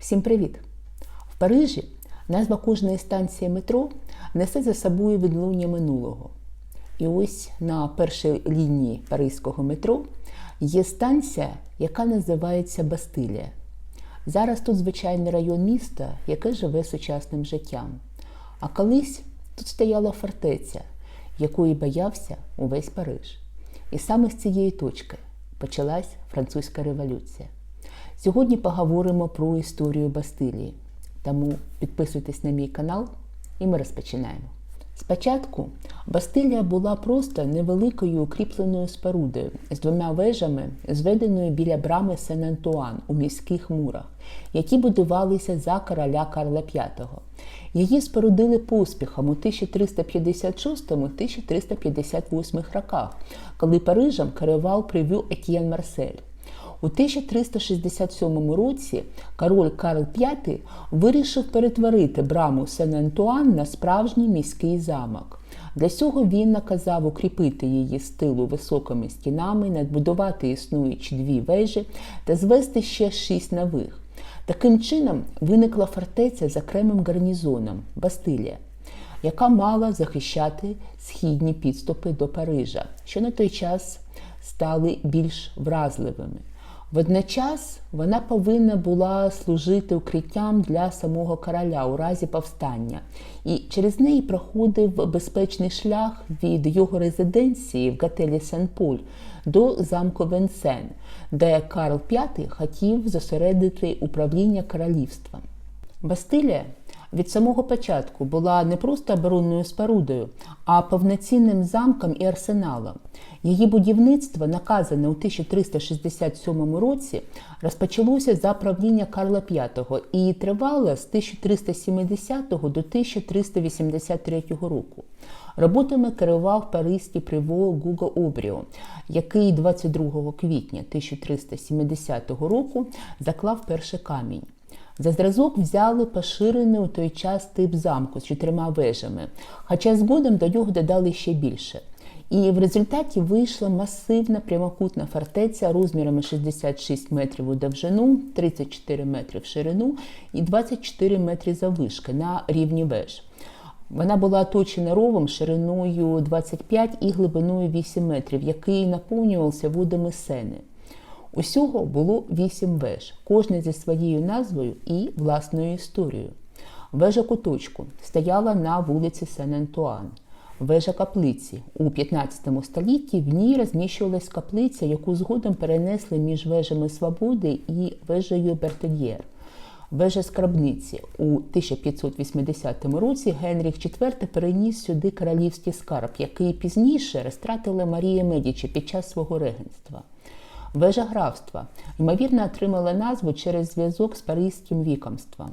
Всім привіт! В Парижі назва кожної станції метро несе за собою відлуння минулого. І ось на першій лінії паризького метро є станція, яка називається Бастилія. Зараз тут звичайний район міста, яке живе сучасним життям. А колись тут стояла фортеця, якої боявся увесь Париж. І саме з цієї точки почалась французька революція. Сьогодні поговоримо про історію Бастилії. Тому підписуйтесь на мій канал і ми розпочинаємо. Спочатку Бастилія була просто невеликою укріпленою спорудою з двома вежами, зведеною біля брами Сен-Антуан у міських мурах, які будувалися за короля Карла V. Її спорудили поспіхом у 1356-1358 роках, коли Парижем керував привю Етьєн Марсель. У 1367 році король Карл V вирішив перетворити браму Сен-Антуан на справжній міський замок. Для цього він наказав укріпити її з тилу високими стінами, надбудувати існуючі дві вежі та звести ще шість нових. Таким чином виникла фортеця з окремим гарнізоном Бастилія, яка мала захищати східні підступи до Парижа, що на той час стали більш вразливими. Водночас вона повинна була служити укриттям для самого короля у разі повстання, і через неї проходив безпечний шлях від його резиденції в готелі Сен-Поль до замку Венсен, де Карл V хотів зосередити управління королівством. Бастилія від самого початку була не просто оборонною спорудою, а повноцінним замком і арсеналом. Її будівництво, наказане у 1367 році, розпочалося за правління Карла V і тривало з 1370 до 1383 року. Роботами керував паризький приво Гуго Обріо, який 22 квітня 1370 року заклав перший камінь. За зразок взяли поширений у той час тип замку з чотирма вежами, хоча згодом до нього додали ще більше. І в результаті вийшла масивна прямокутна фортеця розмірами 66 метрів у довжину, 34 метри в ширину і 24 метри заввишки на рівні веж. Вона була оточена ровом шириною 25 і глибиною 8 метрів, який наповнювався водами сени. Усього було вісім веж, кожна зі своєю назвою і власною історією. Вежа куточку стояла на вулиці Сен-Антуан. Вежа каплиці у 15 столітті в ній розміщувалась каплиця, яку згодом перенесли між вежами Свободи і вежею Бертельєр. Вежа скарбниці у 1580 році Генріх IV переніс сюди королівський скарб, який пізніше розтратила Марія Медічі під час свого регенства. Вежа графства, ймовірно, отримала назву через зв'язок з паризьким вікомством.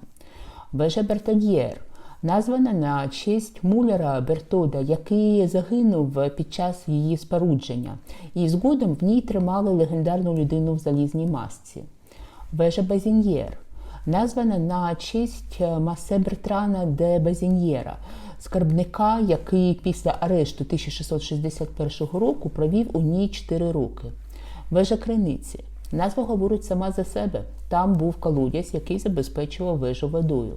Вежа Бертод'єр, названа на честь муляра Бертода, який загинув під час її спорудження, і згодом в ній тримали легендарну людину в залізній масці. Вежа Базіньєр, названа на честь Масе Бертрана де Базіньєра, скарбника, який після арешту 1661 року провів у ній 4 роки. Вежа криниці. Назва говорить сама за себе. Там був колодязь, який забезпечував вежу водою.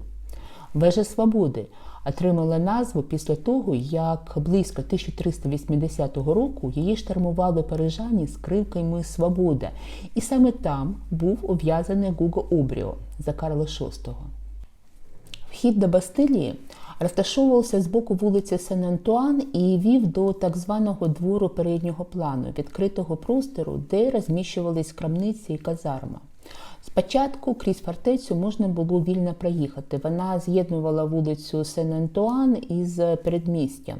Вежа Свободи отримала назву після того, як близько 1380 року її штурмували парижані з кривками Свобода, і саме там був ув'язаний Гуго Обріо за Карла VI. Вхід до Бастилії розташовувався з боку вулиці Сен-Антуан і вів до так званого двору переднього плану, відкритого простору, де розміщувались крамниці і казарма. Спочатку крізь фортецю можна було вільно проїхати. Вона з'єднувала вулицю Сен-Антуан із передмістям.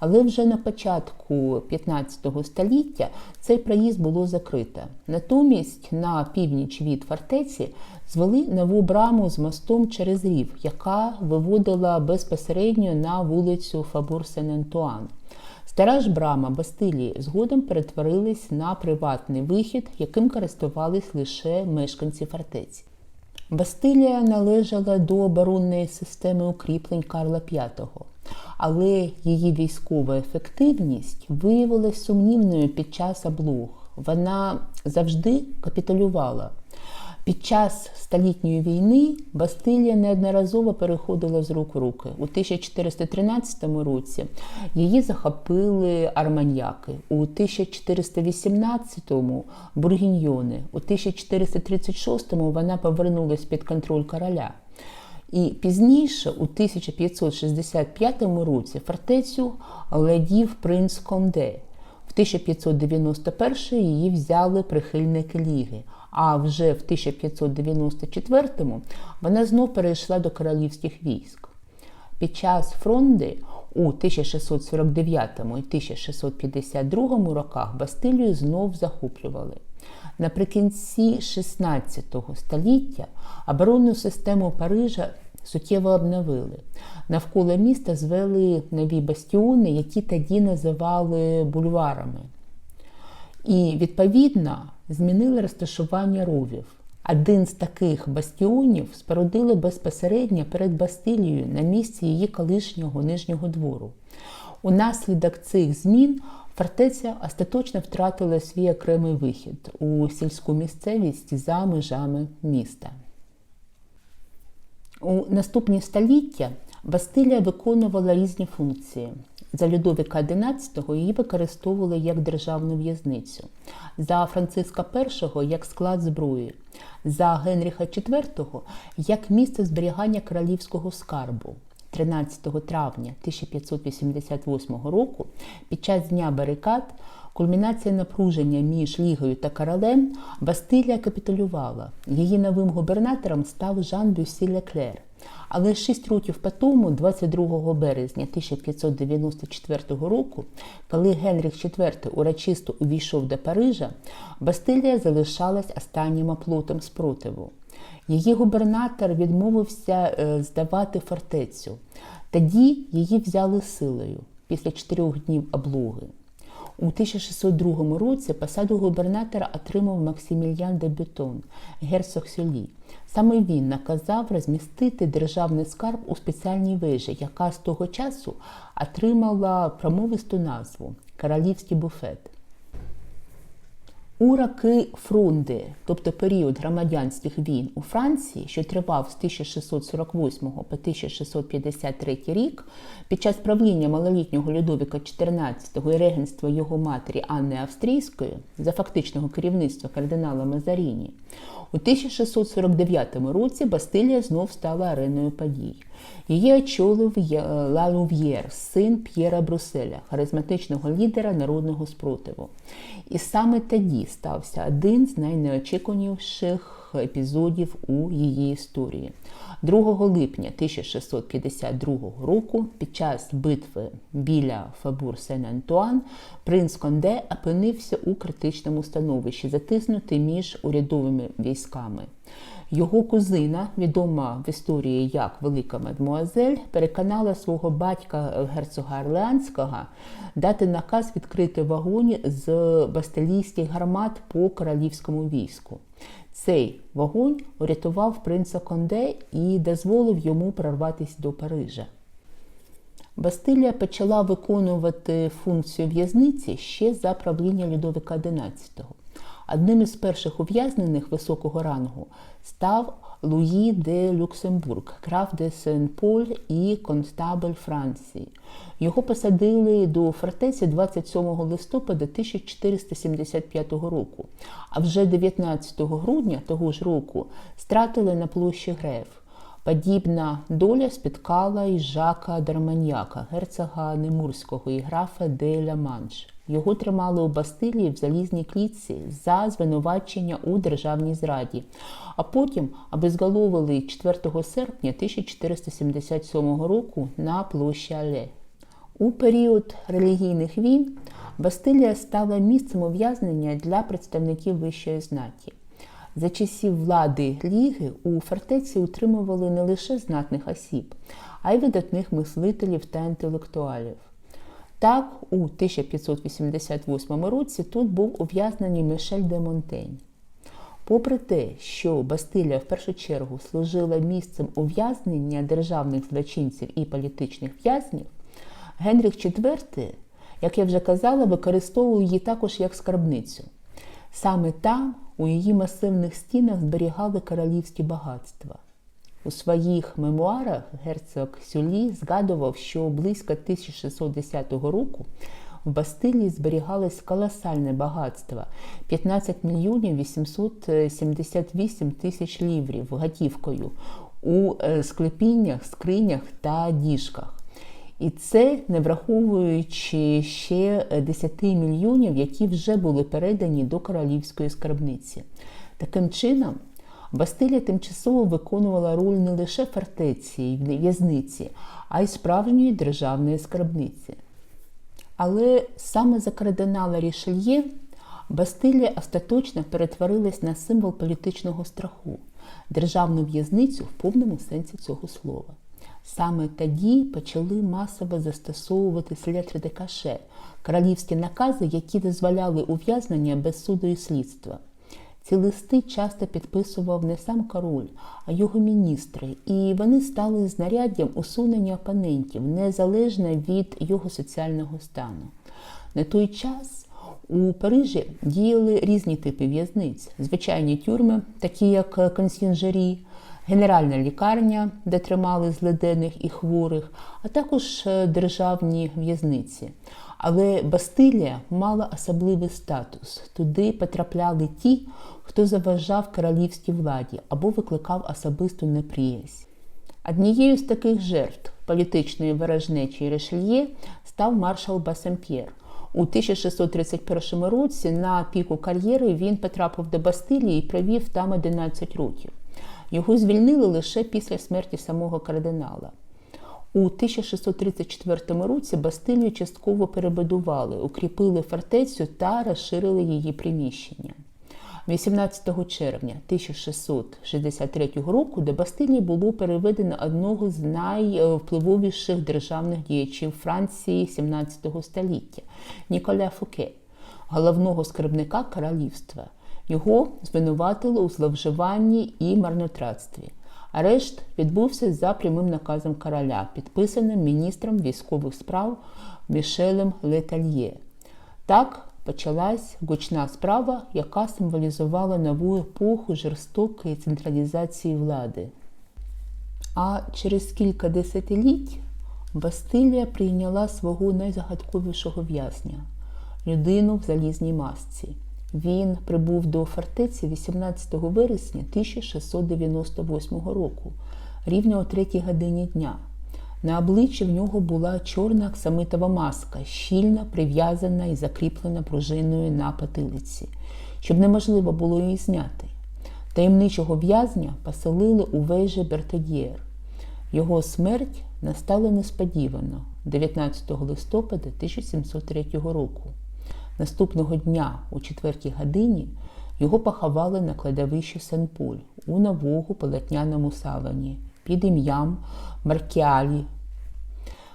Але вже на початку 15 століття цей проїзд було закрито. Натомість на північ від фортеці звели нову браму з мостом через рів, яка виводила безпосередньо на вулицю Фабур Сен-Антуан. Стара ж брама Бастилії згодом перетворилась на приватний вихід, яким користувались лише мешканці фортеці. Бастилія належала до оборонної системи укріплень Карла V, але її військова ефективність виявилася сумнівною під час облог. Вона завжди капітулювала. Під час столітньої війни Бастилія неодноразово переходила з рук в руки. У 1413 році її захопили арманьяки, у 1418-му бургіньйони, у 1436-му вона повернулась під контроль короля. І пізніше, у 1565 році, фортецю владів принц Конде. В 1591 її взяли прихильники Ліги, а вже в 1594 вона знов перейшла до королівських військ. Під час фронди у 1649 і 1652 роках Бастилію знов захоплювали. Наприкінці 16 століття оборонну систему Парижа суттєво обновили. Навколо міста звели нові бастіони, які тоді називали бульварами. І, відповідно, змінили розташування ровів. Один з таких бастіонів спорудили безпосередньо перед Бастилією на місці її колишнього нижнього двору. Унаслідок цих змін фортеця остаточно втратила свій окремий вихід у сільську місцевість за межами міста. У наступні століття Бастилія виконувала різні функції. За Людовіка XI її використовували як державну в'язницю, за Франциска І як склад зброї, за Генріха IV як місце зберігання королівського скарбу. 13 травня 1588 року під час дня барикад кульмінація напруження між Лігою та королем Бастилія капітулювала. Її новим губернатором став Жан Бюсі Леклер. Але шість років по тому, 22 березня 1594 року, коли Генріх IV урочисто увійшов до Парижа, Бастилія залишалась останнім оплотом спротиву. Її губернатор відмовився здавати фортецю. Тоді її взяли силою після чотирьох днів облоги. У 1602 році посаду губернатора отримав Максимільян де Бютон, герцог Сюлі. Саме він наказав розмістити державний скарб у спеціальній вежі, яка з того часу отримала промовисту назву Королівський буфет. У роки Фрунди, тобто період громадянських війн у Франції, що тривав з 1648 по 1653 рік, під час правління малолітнього Людовіка XIV і регенства його матері Анни Австрійської за фактичного керівництва кардинала Мазаріні, у 1649 році Бастилія знов стала ареною подій. Її очолив Лалув'єр, син П'єра Бруселя, харизматичного лідера народного спротиву. І саме тоді стався один з найнеочікуваніших епізодів у її історії. 2 липня 1652 року, під час битви біля Фабур Сен-Антуан, принц Конде опинився у критичному становищі, затиснутий між урядовими військами. Його кузина, відома в історії як Велика Мадмуазель, переконала свого батька герцога Орлеанського дати наказ відкрити вогонь з бастилійських гармат по королівському війську. Цей вогонь урятував принца Конде і дозволив йому прорватися до Парижа. Бастилія почала виконувати функцію в'язниці ще за правління Людовика XI. Одним із перших ув'язнених високого рангу став Луї де Люксембург, граф де Сен-Поль і констабель Франції. Його посадили до фортеці 27 листопада 1475 року, а вже 19 грудня того ж року стратили на площі Греф. Подібна доля спіткала і Жака Дарманьяка, герцога Немурського і графа де Ля-Манш. Його тримали у Бастилії в залізній клітці за звинувачення у державній зраді, а потім обезголовили 4 серпня 1477 року на площі Але. У період релігійних війн Бастилія стала місцем ув'язнення для представників вищої знаті. За часів влади Ліги у фортеці утримували не лише знатних осіб, а й видатних мислителів та інтелектуалів. Так, у 1588 році тут був ув'язнений Мішель де Монтень. Попри те, що Бастилія в першу чергу служила місцем ув'язнення державних злочинців і політичних в'язнів, Генріх IV, як я вже казала, використовував її також як скарбницю. Саме там, у її масивних стінах зберігали королівські багатства. У своїх мемуарах герцог Сюлі згадував, що близько 1610 року в Бастилії зберігалось колосальне багатство 15 мільйонів 878 тисяч ліврів готівкою у е, склепіннях, скринях та діжках. І це не враховуючи ще 10 мільйонів, які вже були передані до королівської скарбниці. Таким чином, Бастилія тимчасово виконувала роль не лише фортеці і в'язниці, а й справжньої державної скарбниці. Але саме за кардинала Рішельє Бастилія остаточно перетворилась на символ політичного страху, державну в'язницю в повному сенсі цього слова. Саме тоді почали масово застосовувати слетри де каше, королівські накази, які дозволяли ув'язнення без суду і слідства. Ці листи часто підписував не сам король, а його міністри, і вони стали знаряддям усунення опонентів незалежно від його соціального стану. На той час у Парижі діяли різні типи в'язниць, звичайні тюрми, такі як консьєнжері, генеральна лікарня, де тримали зледених і хворих, а також державні в'язниці. Але Бастилія мала особливий статус. Туди потрапляли ті, хто заважав королівській владі або викликав особисту неприязнь. Однією з таких жертв політичної ворожнечі Решельє став маршал Басамп'єр. У 1631 році на піку кар'єри він потрапив до Бастилії і провів там 11 років. Його звільнили лише після смерті самого кардинала. У 1634 році Бастилію частково перебудували, укріпили фортецю та розширили її приміщення. 18 червня 1663 року до Бастилії було переведено одного з найвпливовіших державних діячів Франції 17 століття Ніколя Фуке, головного скарбника королівства. Його звинуватили у зловживанні і марнотратстві. Арешт відбувся за прямим наказом короля, підписаним міністром військових справ Мішелем Летальє. Так почалась гучна справа, яка символізувала нову епоху жорстокої централізації влади. А через кілька десятиліть Бастилія прийняла свого найзагадковішого в'язня людину в залізній масці. Він прибув до фортеці 18 вересня 1698 року, рівно о 3 годині дня. На обличчі в нього була чорна аксамитова маска, щільно прив'язана і закріплена пружиною на потилиці, щоб неможливо було її зняти. Таємничого в'язня поселили у вежі Бертодєр. Його смерть настала несподівано 19 листопада 1703 року. Наступного дня, у четвертій годині, його поховали на кладовищі Сен-Поль у новому полотняному савані під ім'ям Маркіалі.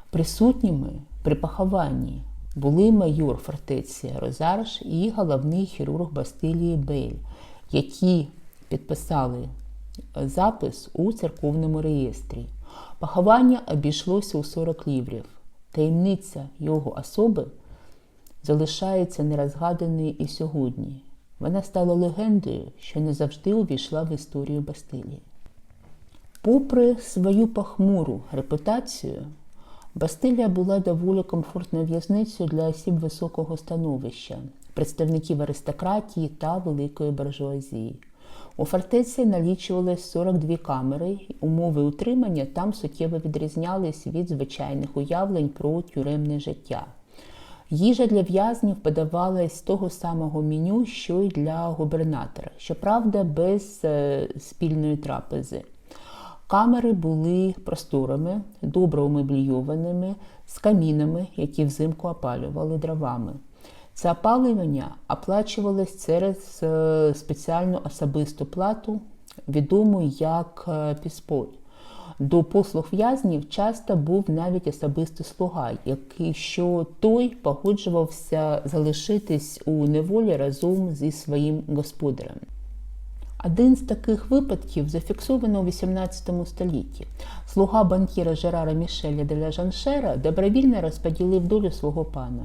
Присутніми при похованні були майор фортеці Розарш і головний хірург Бастилії Бейль, які підписали запис у церковному реєстрі. Поховання обійшлося у 40 ліврів. Таємниця його особи залишається нерозгаданою і сьогодні. Вона стала легендою, що не завжди увійшла в історію Бастилії. Попри свою похмуру репутацію, Бастилія була доволі комфортною в'язницею для осіб високого становища, представників аристократії та великої буржуазії. У фортеці налічувалось 42 камери, умови утримання там суттєво відрізнялись від звичайних уявлень про тюремне життя. Їжа для в'язнів подавалась з того самого меню, що й для губернатора, щоправда, без спільної трапези. Камери були просторими, добре умеблійованими, з камінами, які взимку опалювали дровами. Це опалювання оплачувалось через спеціальну особисту плату, відому як піспой. До послуг в'язнів часто був навіть особистий слуга, який що той погоджувався залишитись у неволі разом зі своїм господарем. Один з таких випадків зафіксовано у XVIII столітті. Слуга банкіра Жерара Мішеля де Жаншера добровільно розподілив долю свого пана.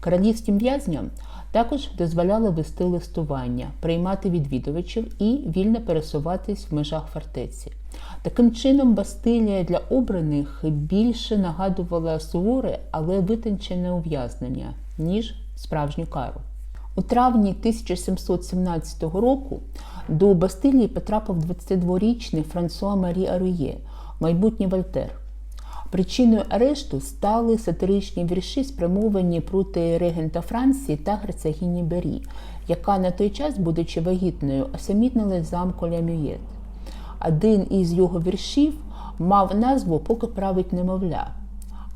Королівським в'язням Також дозволяла вести листування, приймати відвідувачів і вільно пересуватись в межах фортеці. Таким чином, Бастилія для обраних більше нагадувала суворе, але витончене ув'язнення, ніж справжню кару. У травні 1717 року до Бастилії потрапив 22-річний Франсуа Марі Арує, майбутній Вольтер. Причиною арешту стали сатиричні вірші, спрямовані проти регента Франції та герцогині Бері, яка на той час, будучи вагітною, осамітнила замку Лямюєт. Один із його віршів мав назву Поки править немовля.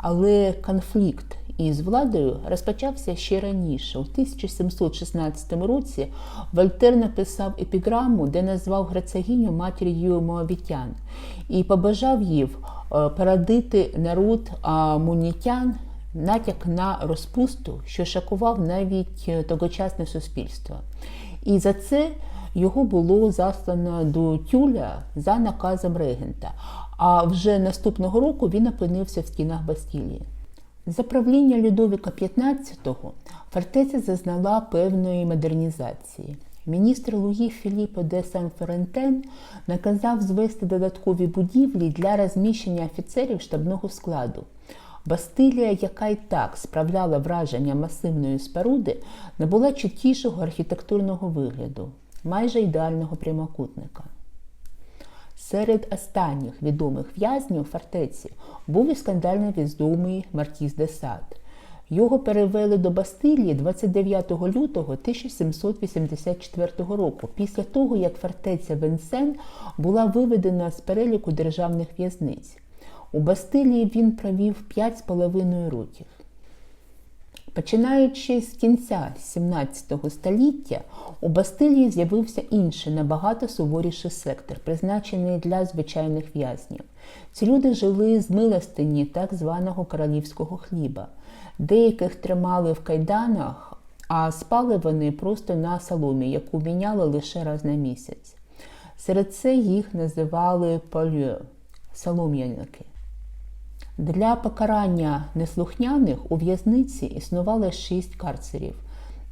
Але конфлікт із владою розпочався ще раніше. У 1716 році Вольтер написав епіграму, де назвав герцогиню матір'ю Моавітян і побажав їй порадити народ мунітян натяк на розпусту, що шокував навіть тогочасне суспільство. І за це його було заслано до тюля за наказом регента. А вже наступного року він опинився в стінах Бастілії. За правління Людовіка XV фортеця зазнала певної модернізації. Міністр Луї Філіппо де Сан-Ферентен наказав звести додаткові будівлі для розміщення офіцерів штабного складу. Бастилія, яка й так справляла враження масивної споруди, набула чіткішого архітектурного вигляду, майже ідеального прямокутника. Серед останніх відомих в'язнів фортеці був і скандально відомий Маркіз де Сад. Його перевели до Бастилії 29 лютого 1784 року, після того, як фортеця Венсен була виведена з переліку державних в'язниць. У Бастилії він провів 5,5 років. Починаючи з кінця 17 століття, у Бастилії з'явився інший, набагато суворіший сектор, призначений для звичайних в'язнів. Ці люди жили з милостині так званого королівського хліба. Деяких тримали в кайданах, а спали вони просто на соломі, яку міняли лише раз на місяць. Серед це їх називали полю солом'яники. Для покарання неслухняних у в'язниці існувало шість карцерів,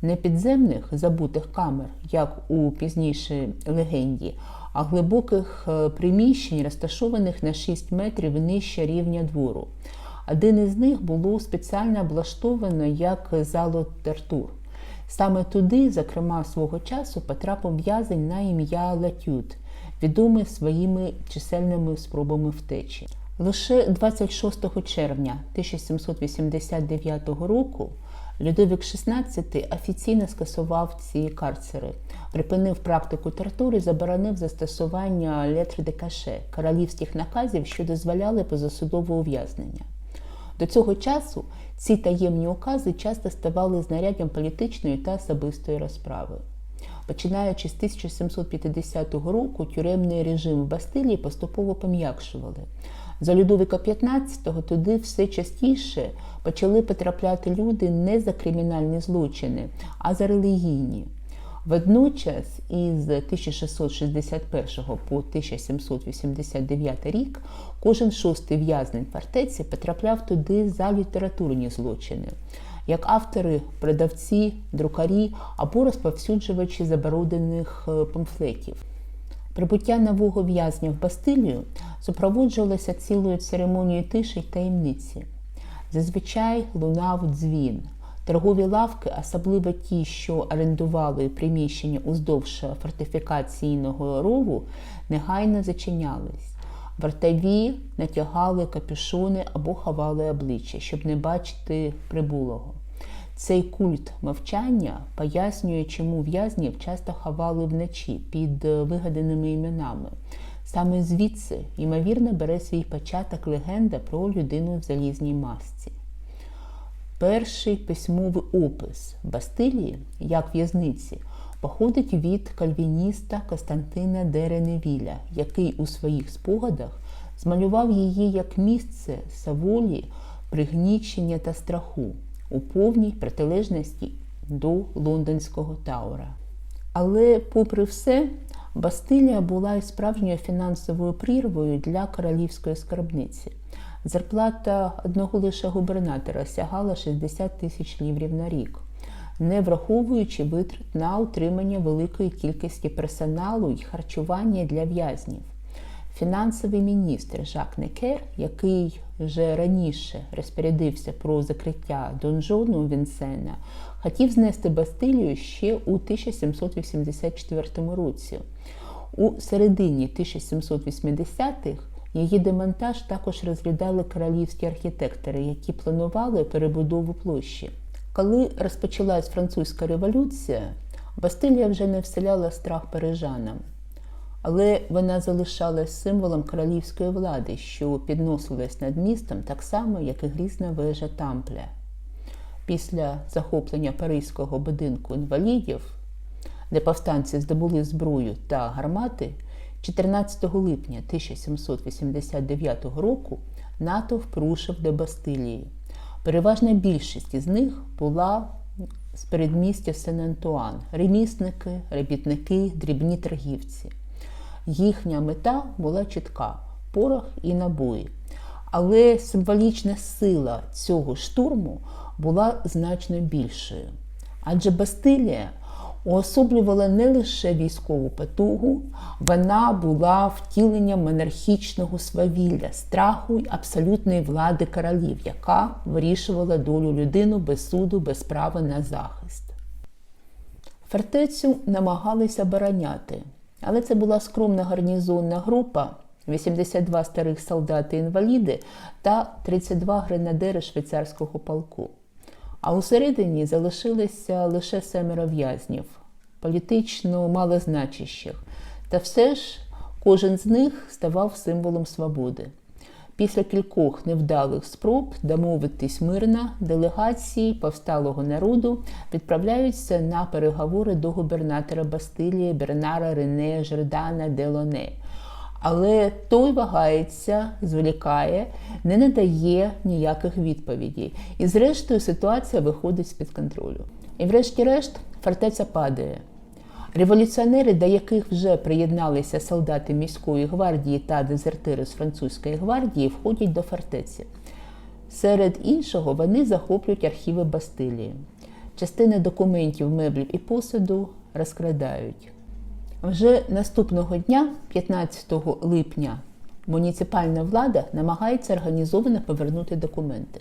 не підземних забутих камер, як у пізнішій легенді, а глибоких приміщень, розташованих на 6 метрів нижче рівня двору. Один із них було спеціально облаштовано як зало тортур. Саме туди, зокрема, свого часу потрапив в'язень на ім'я Латют, відомий своїми чисельними спробами втечі. Лише 26 червня 1789 року Людовік XVI офіційно скасував ці карцери, припинив практику тортури заборонив застосування летр де каше королівських наказів, що дозволяли позасудове ув'язнення. До цього часу ці таємні укази часто ставали знаряддям політичної та особистої розправи. Починаючи з 1750 року, тюремний режим в Бастилії поступово пом'якшували. За Людовика XV туди все частіше почали потрапляти люди не за кримінальні злочини, а за релігійні. Водночас із 1661 по 1789 рік кожен шостий в'язнень фортеці потрапляв туди за літературні злочини, як автори, продавці, друкарі або розповсюджувачі заборонених памфлетів. Прибуття нового в'язня в Бастилію супроводжувалося цілою церемонією тиші й таємниці. Зазвичай лунав дзвін. Торгові лавки, особливо ті, що орендували приміщення уздовж фортифікаційного рову, негайно зачинялись. Вартові натягали капюшони або ховали обличчя, щоб не бачити прибулого. Цей культ мовчання пояснює, чому в'язнів часто ховали вночі під вигаданими іменами. Саме звідси, ймовірно, бере свій початок легенда про людину в залізній масці. Перший письмовий опис Бастилії, як в'язниці, походить від кальвініста Костянтина Дереневіля, який у своїх спогадах змалював її як місце саволі, пригнічення та страху у повній протилежності до лондонського Таура. Але, попри все, Бастилія була і справжньою фінансовою прірвою для королівської скарбниці. Зарплата одного лише губернатора сягала 60 тисяч ліврів на рік. не враховуючи витрат на утримання великої кількості персоналу і харчування для в'язнів. Фінансовий міністр Жак Некер, який вже раніше розпорядився про закриття донжону Вінсена, хотів знести Бастилію ще у 1784 році. У середині 1780-х її демонтаж також розглядали королівські архітектори, які планували перебудову площі. Коли розпочалась французька революція, Бастилія вже не вселяла страх парижанам, але вона залишалась символом королівської влади, що підносилась над містом так само, як і грізна вежа Тампля. Після захоплення Паризького будинку інвалідів, де повстанці здобули зброю та гармати, 14 липня 1789 року натовп рушив до Бастилії. Переважна більшість із них була з передмістя Сен-Антуан ремісники, робітники, дрібні торгівці. Їхня мета була чітка порох і набої. Але символічна сила цього штурму була значно більшою. Адже Бастилія уособлювала не лише військову потугу, вона була втіленням монархічного свавілля, страху й абсолютної влади королів, яка вирішувала долю людину без суду, без права на захист. Фортецю намагалися обороняти, але це була скромна гарнізонна група. 82 старих солдати-інваліди та 32 гренадери швейцарського полку. А усередині залишилися лише семеро в'язнів, політично малозначущих. Та все ж кожен з них ставав символом свободи. Після кількох невдалих спроб домовитись мирно, делегації повсталого народу відправляються на переговори до губернатора Бастилії Бернара Рене Жердана Делоне. Але той вагається, зволікає, не надає ніяких відповідей. І зрештою ситуація виходить з-під контролю. І врешті-решт фортеця падає. Революціонери, до яких вже приєдналися солдати міської гвардії та дезертири з французької гвардії, входять до фортеці. Серед іншого вони захоплюють архіви Бастилії. Частини документів, меблів і посуду розкрадають. Вже наступного дня, 15 липня, муніципальна влада намагається організовано повернути документи.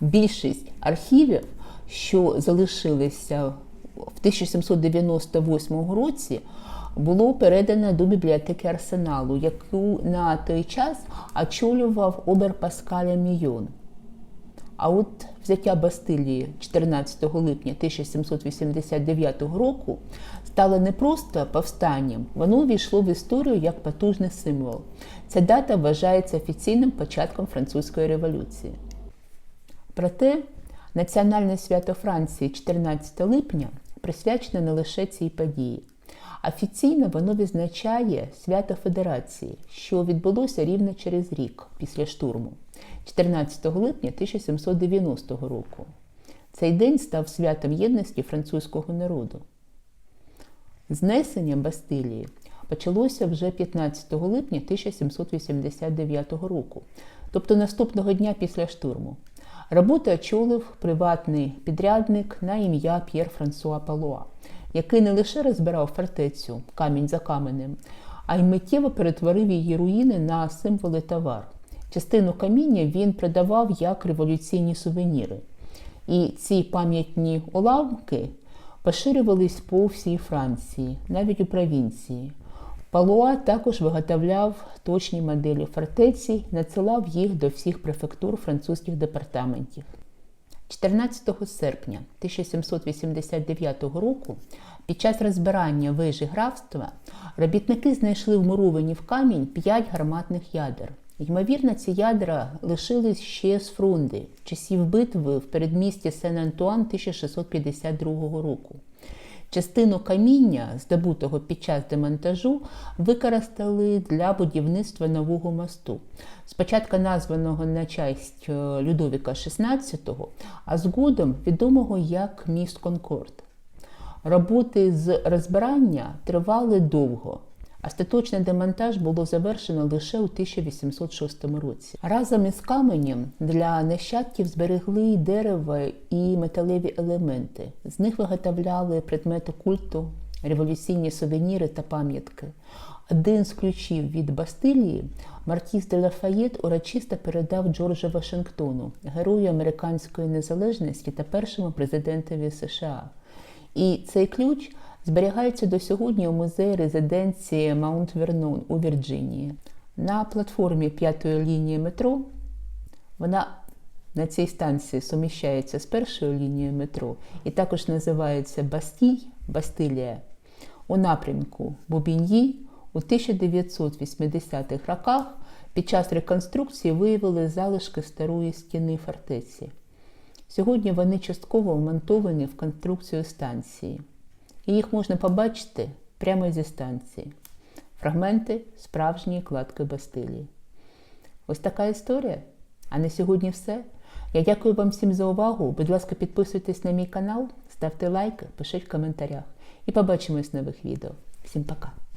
Більшість архівів, що залишилися в 1798 році, було передано до бібліотеки Арсеналу, яку на той час очолював обер Паскаля Мійон. А от взяття Бастилії 14 липня 1789 року стало не просто повстанням, воно увійшло в історію як потужний символ. Ця дата вважається офіційним початком французької революції. Проте національне свято Франції 14 липня присвячене не лише цій події. Офіційно воно відзначає свято Федерації, що відбулося рівно через рік після штурму, 14 липня 1790 року. Цей день став святом єдності французького народу. Знесення Бастилії почалося вже 15 липня 1789 року, тобто наступного дня після штурму. Роботу очолив приватний підрядник на ім'я П'єр Франсуа Палуа, який не лише розбирав фортецю камінь за каменем, а й миттєво перетворив її руїни на символи товар. Частину каміння він продавав як революційні сувеніри. І ці пам'ятні уламки поширювались по всій Франції, навіть у провінції. Палуа також виготовляв точні моделі фортеці, надсилав їх до всіх префектур французьких департаментів. 14 серпня 1789 року під час розбирання вежі графства робітники знайшли вмуровані в камінь 5 гарматних ядер. Ймовірно, ці ядра лишились ще з фрунди часів битви в передмісті Сен-Антуан 1652 року. Частину каміння, здобутого під час демонтажу, використали для будівництва нового мосту, спочатку названого на честь е, Людовіка XVI, а згодом відомого як міст Конкорд. Роботи з розбирання тривали довго, Остаточний демонтаж було завершено лише у 1806 році. Разом із каменем для нащадків зберегли й дерево і металеві елементи. З них виготовляли предмети культу, революційні сувеніри та пам'ятки. Один з ключів від Бастилії Маркіз де Лафаєт урочисто передав Джорджу Вашингтону, герою американської незалежності та першому президентові США. І цей ключ зберігається до сьогодні у музеї резиденції Маунт Вернон у Вірджинії. На платформі п'ятої лінії метро вона на цій станції суміщається з першою лінією метро і також називається Бастій, Бастилія. У напрямку Бубін'ї у 1980-х роках під час реконструкції виявили залишки старої стіни фортеці. Сьогодні вони частково вмонтовані в конструкцію станції, і їх можна побачити прямо зі станції. Фрагменти справжньої кладки Бастилії. Ось така історія. А на сьогодні все. Я дякую вам всім за увагу. Будь ласка, підписуйтесь на мій канал, ставте лайки, пишіть в коментарях. І побачимось в нових відео. Всім пока!